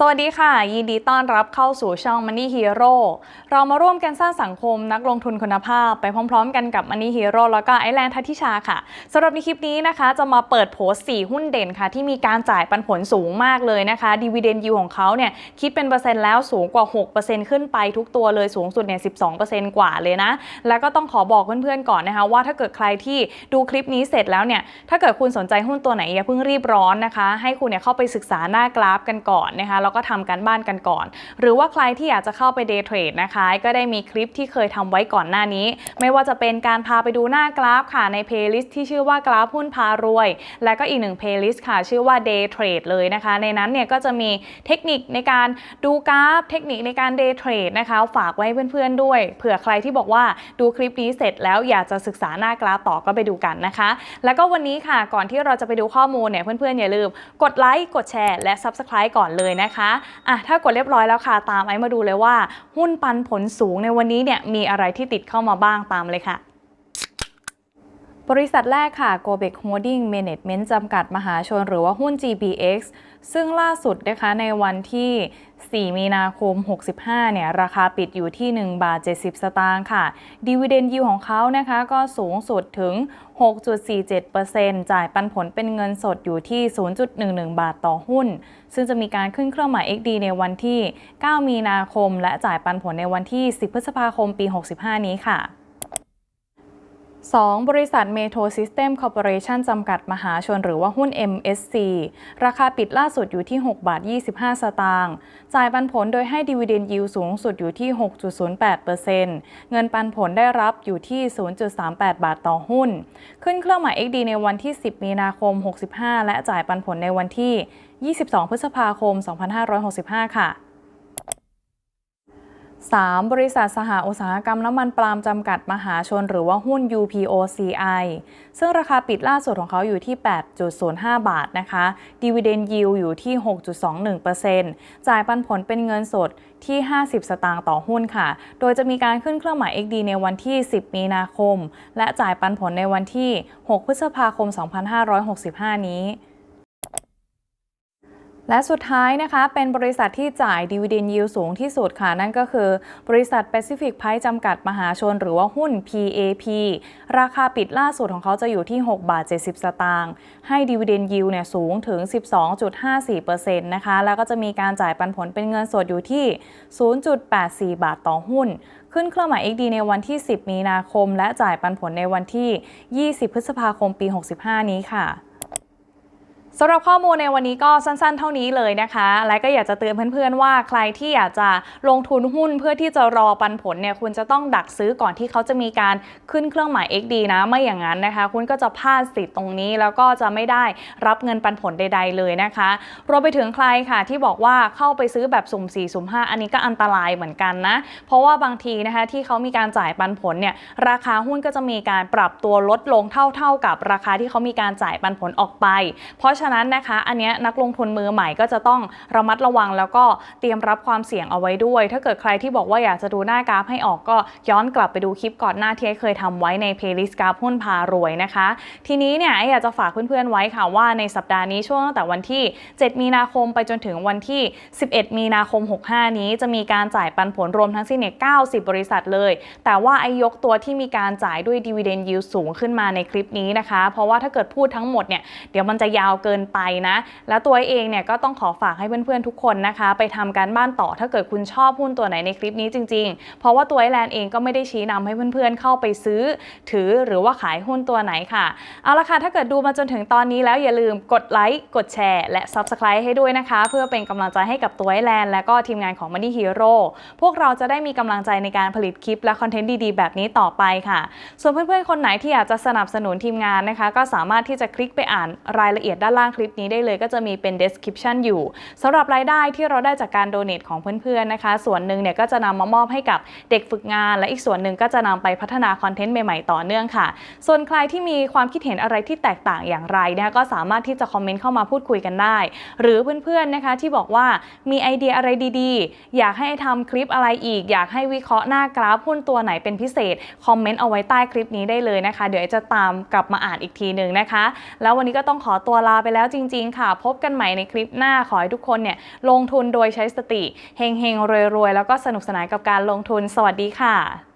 สวัสดีค่ะ ยินดีต้อนรับเข้าสู่ช่อง Money Hero เรามาร่วมกันสร้างสังคมนักลงทุนคุณภาพ ไปพร้อมๆ กันกับ Money Hero แล้วก็ไอแลนด์ทัติชาค่ะสำหรับในคลิปนี้นะคะ จะมาเปิดโผ4หุ้นเด่นค่ะ ที่มีการจ่ายปันผลสูงมากเลยนะคะ Dividend Yield ของเขาเนี่ยคิดเป็นเปอร์เซ็นต์แล้วสูงกว่า 6%ขึ้นไปทุกตัวเลยสูงสุดเนี่ย12%กว่าเลยนะ แล้วก็ต้องขอบอกเพื่อนๆก่อนนะคะ ว่าถ้าเกิดใครที่ดูคลิปนี้เสร็จแล้วเนี่ยถ้าเกิดคุณสนใจหุ้นตัวไหนอย่าเพิ่งรีบร้อนนะคะ ให้คุณเนี่ยเข้าไปศึกษาหน้ากราฟกันก่อนนะคะแล้วก็ทำการบ้านกันก่อน หรือว่าใครที่อยากจะเข้าไปเดย์เทรดนะคะ ก็ได้มีคลิปที่เคยทำไว้ก่อนหน้านี้ ไม่ว่าจะเป็นการพาไปดูหน้ากราฟค่ะในเพลย์ลิสต์ที่ชื่อว่ากราฟหุ้นพารวย และก็อีกหนึ่งเพลย์ลิสต์ค่ะชื่อว่า Day Trade เลยนะคะ ในนั้นเนี่ยก็จะมีเทคนิคในการดูกราฟ เทคนิคในการ Day Trade นะคะ ฝากไว้เพื่อนๆด้วย เผื่อใครที่บอกว่าดูคลิปนี้เสร็จแล้วอยากจะศึกษาหน้ากราฟต่อก็ไปดูกันนะคะ แล้วก็วันนี้ค่ะก่อนที่เราจะไปดูข้อมูลเนี่ยเพื่อนๆอย่าลืมกดไลค์กดแชร์และ Subscribe ก่อนเลยนะคะอะถ้ากดเรียบร้อยแล้วค่ะ ตามไอ้มาดูเลยว่า หุ้นปันผลสูงในวันนี้เนี่ยมีอะไรที่ติดเข้ามาบ้างตามเลยค่ะ บริษัทแรกค่ะ g o b e c Holding Management จำกัดมหาชนหรือว่าหุ้น GBX ซึ่งล่าสุดนะคะในวันที่ 4 มีนาคม 65 เนี่ย ราคาปิดอยู่ที่ 1 บาท 70 สตางค์ค่ะ Dividend Yield ของเขานะคะก็สูงสุดถึง 6.47%จ่ายปันผลเป็นเงินสดอยู่ที่ 0.11 บาทต่อหุ้น ซึ่งจะมีการขึ้นเครื่องหมาย XD ในวันที่ 9 มีนาคม และจ่ายปันผลในวันที่ 10 พฤษภาคม ปี 65 นี้ค่ะ 2. บริษัท Metro System Corporation จำกัดมหาชนหรือว่าหุ้น MSC ราคาปิดล่าสุดอยู่ที่ 6 บาท 25 สตางค์ จ่ายปันผลโดยให้ Dividend Yield สูงสุดอยู่ที่ 6.08%เงินปันผลได้รับอยู่ที่ 0.38 บาทต่อหุ้น ขึ้นเครื่องหมาย XD ในวันที่ 10 มีนาคม 65 และจ่ายปันผลในวันที่ 22 พฤษภาคม 2565 ค่ะ 3. บริษัทสหอุตสาหกรรมน้ำมันปาล์มจำกัดมหาชนหรือว่าหุ้น UPOCI ซึ่งราคาปิดล่าสุดของเขาอยู่ที่ 8.05 บาทนะคะ Dividend Yield อยู่ที่ 6.21%จ่ายปันผลเป็นเงินสดที่ 50 สตางค์ต่อหุ้นค่ะ โดยจะมีการขึ้นเครื่องหมาย XD ในวันที่ 10 มีนาคม และจ่ายปันผลในวันที่ 6 พฤษภาคม 2565 นี้ และสุดท้ายนะคะ เป็นบริษัทที่จ่าย Dividend Yield สูงที่สุดค่ะ นั่นก็คือบริษัท Pacific Pipe จำกัดมหาชนหรือว่าหุ้น PAP ราคาปิดล่าสุดของเขาจะอยู่ที่ 6 บาท 70 สตางค์ให้ Dividend Yield เนี่ยสูงถึง 12.54%นะคะ แล้วก็จะมีการจ่ายปันผลเป็นเงินสดอยู่ที่ 0.84 บาทต่อหุ้น ขึ้นเครื่องหมาย XD ในวันที่ 10 มีนาคม และจ่ายปันผลในวันที่ 20 พฤษภาคมปี 65 นี้ค่ะ สำหรับข้อมูลในวันนี้ก็สั้นๆ เท่านี้เลยนะคะ และก็อยากจะเตือนเพื่อนๆว่าใครที่อยากจะลงทุนหุ้นเพื่อที่จะรอปันผลเนี่ยคุณจะต้องดักซื้อก่อนที่เขาจะมีการขึ้นเครื่องหมาย XD นะไม่อย่างนั้นนะคะ คุณก็จะพลาดสิทธิ์ตรงนี้ แล้วก็จะไม่ได้รับเงินปันผลใด ๆ เลยนะคะรวมไปถึงใครค่ะที่บอกว่าเข้าไปซื้อแบบสุ่ม4สุ่ม5 อันนี้ก็อันตรายเหมือนกันนะ เพราะว่าบางทีนะคะที่เขามีการจ่ายปันผลเนี่ยราคาหุ้นก็จะมีการปรับตัวลดลงเท่า ๆกับราคาที่เขามีการจ่ายปันผลออกไป เพราะฉะนั้นนะคะ อันนี้นักลงทุนมือใหม่ก็จะต้องระมัดระวัง แล้วก็เตรียมรับความเสี่ยงเอาไว้ด้วย ถ้าเกิดใครที่บอกว่าอยากจะดูหน้ากราฟให้ออกก็ย้อนกลับไปดูคลิปก่อนหน้าที่เคยทำไว้ในเพลย์ลิสต์กราฟหุ้นพารวยนะคะ ทีนี้เนี่ยอยากจะฝากเพื่อนๆไว้ค่ะว่าในสัปดาห์นี้ช่วงตั้งแต่วันที่ 7 มีนาคมไปจนถึงวันที่ 11 มีนาคม 65 นี้จะมีการจ่ายปันผลรวมทั้งสิ้นเนี่ย90 บริษัทเลย แต่ว่าไอ้ยกตัวที่มีการจ่ายด้วย Dividend Yield สูงขึ้นมาในคลิปนี้นะคะ เพราะว่าถ้าเกิดพูดทั้งหมดเนี่ยเดี๋ยวมันจะยาวเกินไปนะ แล้วตัวเองเนี่ยก็ต้องขอฝากให้เพื่อนๆทุกคนนะคะ ไปทำการบ้านต่อถ้าเกิดคุณชอบหุ้นตัวไหนในคลิปนี้จริง ๆ เพราะว่าตัวไอแลนด์เองก็ไม่ได้ชี้นำให้เพื่อนๆเข้าไปซื้อ ถือหรือว่าขายหุ้นตัวไหนค่ะ เอาละค่ะ ถ้าเกิดดูมาจนถึงตอนนี้แล้วอย่าลืมกดไลค์กดแชร์และ Subscribe ให้ด้วยนะคะ เพื่อเป็นกำลังใจให้กับตัวไอแลนด์และก็ทีมงานของ Money Hero พวกเราจะได้มีกำลังใจในการผลิตคลิปและคอนเทนต์ดีๆ แบบนี้ต่อไปค่ะ ส่วนเพื่อนๆคนไหนที่อยากจะสนับสนุนทีมงานนะคะ ก็สามารถที่จะคลิกไปอ่านรายละเอียดด้านล่างคลิปนี้ได้เลยก็จะมีเป็น description อยู่สำหรับรายได้ที่เราได้จากการโดเนทของเพื่อนๆนะคะ ส่วนหนึ่งเนี่ยก็จะนำมามอบให้กับเด็กฝึกงาน และอีกส่วนหนึ่งก็จะนำไปพัฒนาคอนเทนต์ใหม่ๆต่อเนื่องค่ะ ส่วนใครที่มีความคิดเห็นอะไรที่แตกต่างอย่างไรนะคะก็สามารถที่จะคอมเมนต์เข้ามาพูดคุยกันได้ หรือเพื่อนๆนะคะที่บอกว่ามีไอเดียอะไรดีๆ อยากให้ทำคลิปอะไรอีก อยากให้วิเคราะห์หน้ากราฟหุ้นตัวไหนเป็นพิเศษคอมเมนต์เอาไว้ใต้คลิปนี้ได้เลยนะคะ เดี๋ยวจะตามกลับมาอ่านอีกทีหนึ่งนะคะ แล้ววันนี้ก็ต้องขอตัวลาไปแล้วจริง ๆ ค่ะ พบกันใหม่ในคลิปหน้าขอให้ทุกคนเนี่ยลงทุนโดยใช้สติเฮงๆรวยๆแล้วก็สนุกสนานกับการลงทุนสวัสดีค่ะ